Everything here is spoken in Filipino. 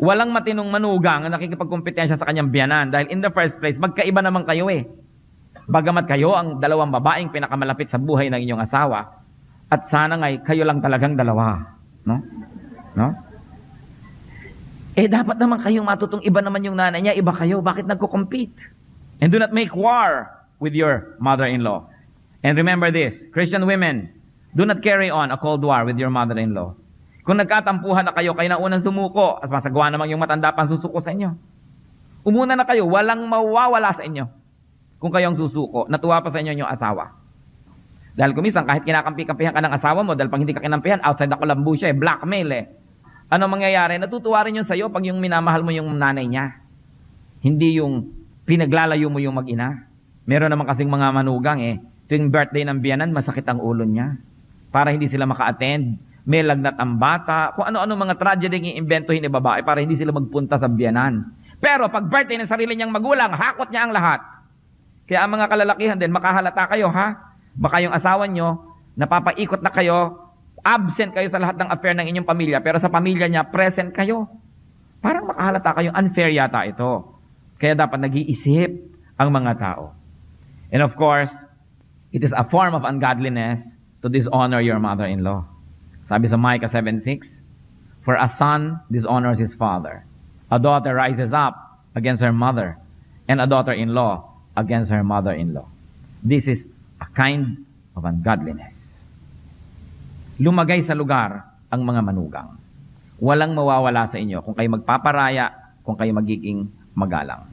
Walang matinong manugang na nakikipagkompetensya sa kanyang biyanan dahil in the first place, magkaiba naman kayo eh. Bagamat kayo ang dalawang babaeng pinakamalapit sa buhay ng inyong asawa, at sana nga'y kayo lang talagang dalawa. No? No? Eh, dapat naman kayong matutong iba naman yung nanay niya, iba kayo. Bakit nagko-compete? And do not make war with your mother-in-law. And remember this, Christian women, do not carry on a cold war with your mother-in-law. Kung nagkatampuhan na kayo, kayo na unang sumuko, at masagawa naman yung matanda pang susuko sa inyo. Umuna na kayo, walang mawawala sa inyo. Kung kayong susuko, natuwa pa sa inyo yung asawa. Dahil kumisan, kahit kinakampi-kampihan ka ng asawa mo, dahil pag hindi ka kinampihan, outside the kulambu siya, eh, blackmail eh. Ano mangyayari? Natutuwa rin yun sa'yo pag yung minamahal mo yung nanay niya. Hindi yung pinaglalayo mo yung mag-ina. Meron naman kasing mga manugang eh. Tuwing birthday ng biyanan, masakit ang ulo niya. Para hindi sila maka-attend. May lagnat ang bata. Kung ano-ano mga tragedy yung imbentohin ni babae para hindi sila magpunta sa biyanan. Pero pag birthday ng sarili niyang magulang, hakot niya ang lahat. Kaya ang mga kalalakihan din, makahalata kayo ha. Baka yung asawa nyo, napapaikot na kayo, absent kayo sa lahat ng affair ng inyong pamilya, pero sa pamilya niya, present kayo. Parang makahalata kayo, unfair yata ito. Kaya dapat nag-iisip ang mga tao. And of course, it is a form of ungodliness to dishonor your mother-in-law. Sabi sa Micah 7.6, For a son dishonors his father. A daughter rises up against her mother, and a daughter-in-law against her mother-in-law. This is a kind of ungodliness. Lumagay sa lugar ang mga manugang. Walang mawawala sa inyo kung kayo magpaparaya, kung kayo magiging magalang.